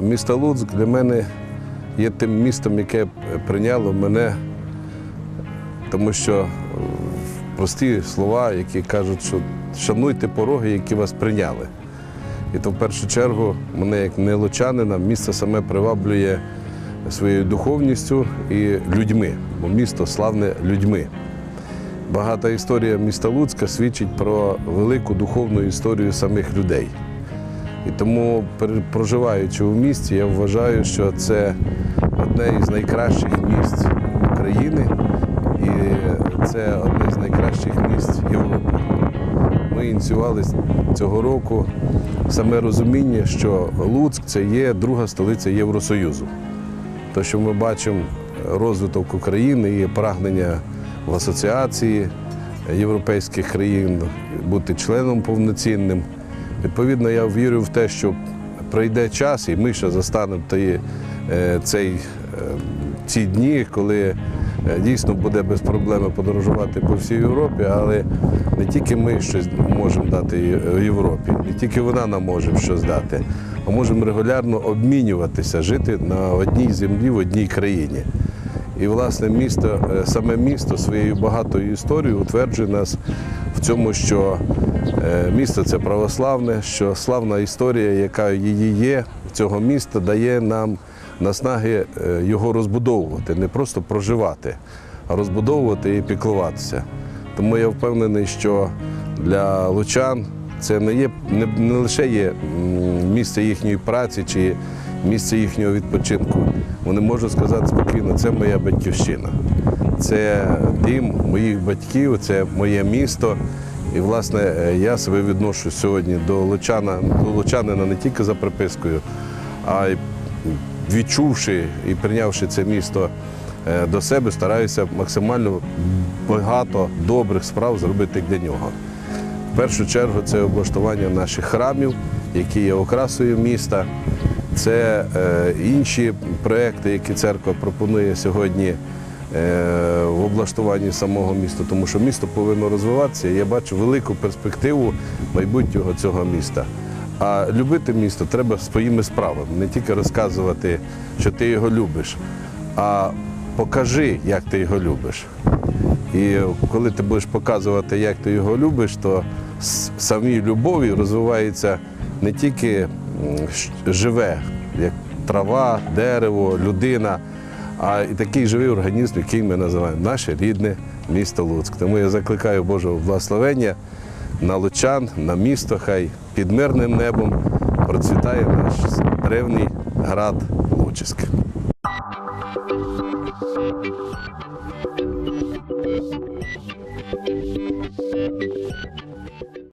Місто Луцьк для мене є тим містом, яке прийняло мене, тому що е, прості слова, які кажуть, що шануйте пороги, які вас прийняли. І то в першу чергу мене, як не лучанина, місто саме приваблює своєю духовністю і людьми, бо місто славне людьми. Багата історія міста Луцька свідчить про велику духовну історію самих людей. І тому, проживаючи у місті, я вважаю, що це одне із найкращих місць України і це одне з найкращих місць Європи. Ми ініціювали цього року саме розуміння, що Луцьк це є друга столиця Євросоюзу. То, що ми бачимо розвиток України і прагнення в асоціації європейських країн бути членом повноцінним. Відповідно, я вірю в те, що прийде час, і ми ще застанемо е, цей, е, ці дні, коли е, дійсно буде без проблеми подорожувати по всій Європі, але не тільки ми щось можемо дати Європі, не тільки вона нам може щось дати, а можемо регулярно обмінюватися, жити на одній землі, в одній країні. І, власне, місто, е, саме місто своєю багатою історією утверджує нас в цьому, що е, місто це православне, що славна історія, яка її є, цього міста, дає нам наснаги е, його розбудовувати, не просто проживати, а розбудовувати і піклуватися. Тому я впевнений, що для лучан це не є не, не лише є місце їхньої праці чи місце їхнього відпочинку. Вони можуть сказати спокійно, це моя батьківщина, це дім моїх батьків, це моє місто. І, власне, я себе відношу сьогодні до лучана, до лучанина не тільки за припискою, а й відчувши і прийнявши це місто е, до себе, стараюся максимально багато добрих справ зробити для нього. В першу чергу це облаштування наших храмів, які є окрасою міста. Це е, інші проекти, які церква пропонує сьогодні е, в облаштуванні самого міста, тому що місто повинно розвиватися. Я бачу велику перспективу майбутнього цього міста. А любити місто треба своїми справами, не тільки розказувати, що ти його любиш, а покажи, як ти його любиш. І коли ти будеш показувати, як ти його любиш, то самій любові розвивається не тільки живе, як трава, дерево, людина, а і такий живий організм, який ми називаємо наше рідне місто Луцьк. Тому я закликаю Божого благословення на лучан, на місто, хай під мирним небом процвітає наш древній град Луцьк.